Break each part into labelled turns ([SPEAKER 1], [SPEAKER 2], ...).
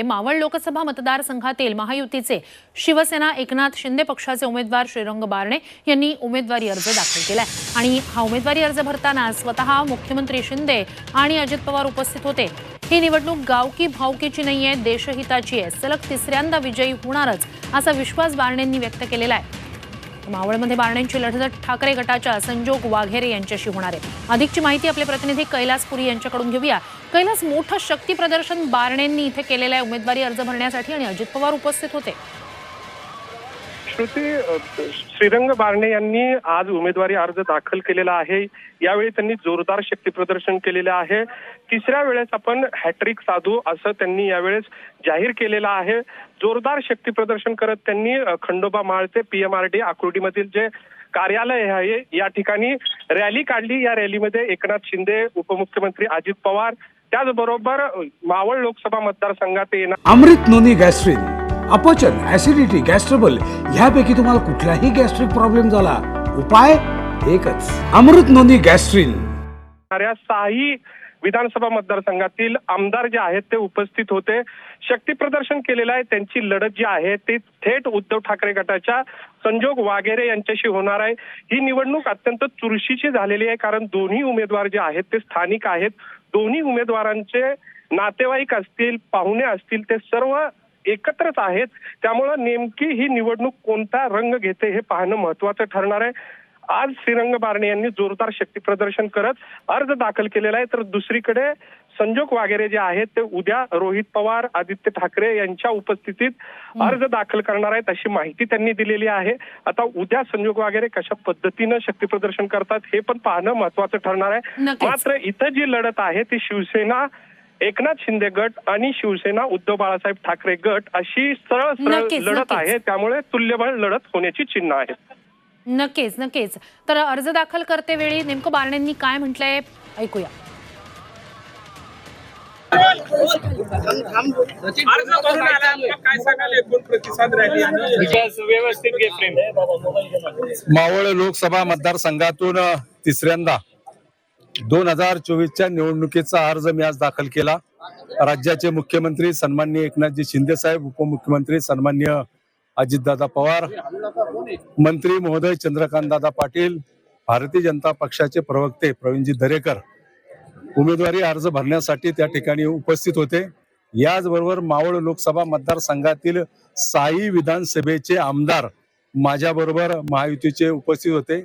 [SPEAKER 1] मावळ लोकसभा मतदारसंघातील महायुतीचे शिवसेना एकनाथ शिंदे पक्षाचे उमेदवार श्रीरंग बारणे यांनी उमेदवारी अर्ज दाखल केलाय. आणि हा उमेदवारी अर्ज भरताना स्वतः मुख्यमंत्री शिंदे आणि अजित पवार उपस्थित होते. ही निवडणूक गावकी भावकीची नाहीये देशहिताची आहे सलग तिसऱ्यांदा विजयी होणारच असा विश्वास बारणेंनी व्यक्त केलेला आहे मावळमध्ये बारण्यांची लढत ठाकरे गटाच्या संजोग वाघेरे यांच्याशी होणार आहे. अधिकची माहिती आपले प्रतिनिधी कैलास पुरी यांच्याकडून घेऊया. कैलास मोठं शक्ती प्रदर्शन बारणेंनी इथे केलेलं आहे. उमेदवारी अर्ज भरण्यासाठी आणि अजित पवार उपस्थित होते.
[SPEAKER 2] श्रुती श्रीरंग बारणे यांनी आज उमेदवारी अर्ज दाखल केलेला आहे. यावेळी त्यांनी जोरदार शक्ती प्रदर्शन केलेलं आहे. तिसऱ्या वेळेस आपण हॅट्रिक साधू असं त्यांनी यावेळेस जाहीर केलेलं आहे. जोरदार शक्ती प्रदर्शन करत त्यांनी खंडोबा माळचे पीएमआरडी आकुर्डीमधील जे कार्यालय आहे या ठिकाणी रॅली काढली. या रॅलीमध्ये एकनाथ शिंदे उपमुख्यमंत्री अजित पवार त्याचबरोबर मावळ लोकसभा मतदारसंघात येणार
[SPEAKER 3] अमृत नोनी गॅस्ट्रीन अपचन ऍसिडिटी गॅस्ट्रबल ह्यापैकी तुम्हाला कुठलाही गॅस्ट्रिक प्रॉब्लेम झाला. उपाय एकच. अमृत नोंदी गॅस्ट्रिन.
[SPEAKER 2] साही विधानसभा मतदारसंघातील आमदार जे आहेत ते उपस्थित होते. शक्ती प्रदर्शन केलेलं आहे त्यांची लढत जी आहे ती थेट उद्धव ठाकरे गटाच्या संजोग वाघेरे यांच्याशी होणार आहे. ही निवडणूक अत्यंत चुरशीची झालेली आहे कारण दोन्ही उमेदवार जे आहेत ते स्थानिक आहेत. दोन्ही उमेदवारांचे नातेवाईक असतील पाहुणे असतील ते सर्व एकत्रच आहेत. त्यामुळं नेमकी ही निवडणूक कोणता रंग घेते हे पाहणं महत्वाचं ठरणार आहे. आज श्रीरंग बारणे यांनी जोरदार शक्ती प्रदर्शन करत अर्ज दाखल केलेला आहे. तर दुसरीकडे संजोग वागेरे जे आहेत ते उद्या रोहित पवार आदित्य ठाकरे यांच्या उपस्थितीत अर्ज दाखल करणार आहेत अशी माहिती त्यांनी दिलेली आहे. आता उद्या संजोग वागेरे कशा पद्धतीनं शक्ती प्रदर्शन करतात हे पण पाहणं महत्वाचं ठरणार आहे. मात्र इथं जी लढत आहे ती शिवसेना एकनाथ शिंदे गट आणि शिवसेना उद्धव बाळासाहेब ठाकरे गट अशी सरळ सरळ लढत. आहे. त्यामुळे तुल्यबळ लढत होण्याची चिन्ह आहेत.
[SPEAKER 1] नक्कीच नक्कीच. तर अर्ज दाखल करते वेळी नेमकं बारणेंनी काय म्हटलंय? ऐकूया.
[SPEAKER 4] मावळ लोकसभा मतदारसंघातून तिसऱ्यांदा दोन हजार चोवीसच्या निवडणुकीचा अर्ज मी आज दाखल केला. राज्याचे मुख्यमंत्री सन्मान्य एकनाथजी शिंदे साहेब उपमुख्यमंत्री सन्मान्य अजितदादा पवार मंत्री महोदय चंद्रकांतदादा पाटील भारतीय जनता पक्षाचे प्रवक्ते प्रवीणजी दरेकर. उमेदवारी अर्ज भरण्यासाठी त्या ठिकाणी उपस्थित होते. याचबरोबर मावळ लोकसभा मतदारसंघातील साई विधानसभेचे आमदार माझ्याबरोबर महायुतीचे उपस्थित होते.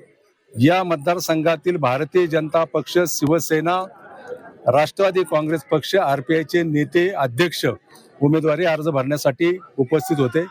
[SPEAKER 4] या मतदारसंघातील भारतीय जनता पक्ष शिवसेना राष्ट्रवादी काँग्रेस पक्ष आर पी आयचे नेते अध्यक्ष उमेदवारी अर्ज भरण्यासाठी उपस्थित होते.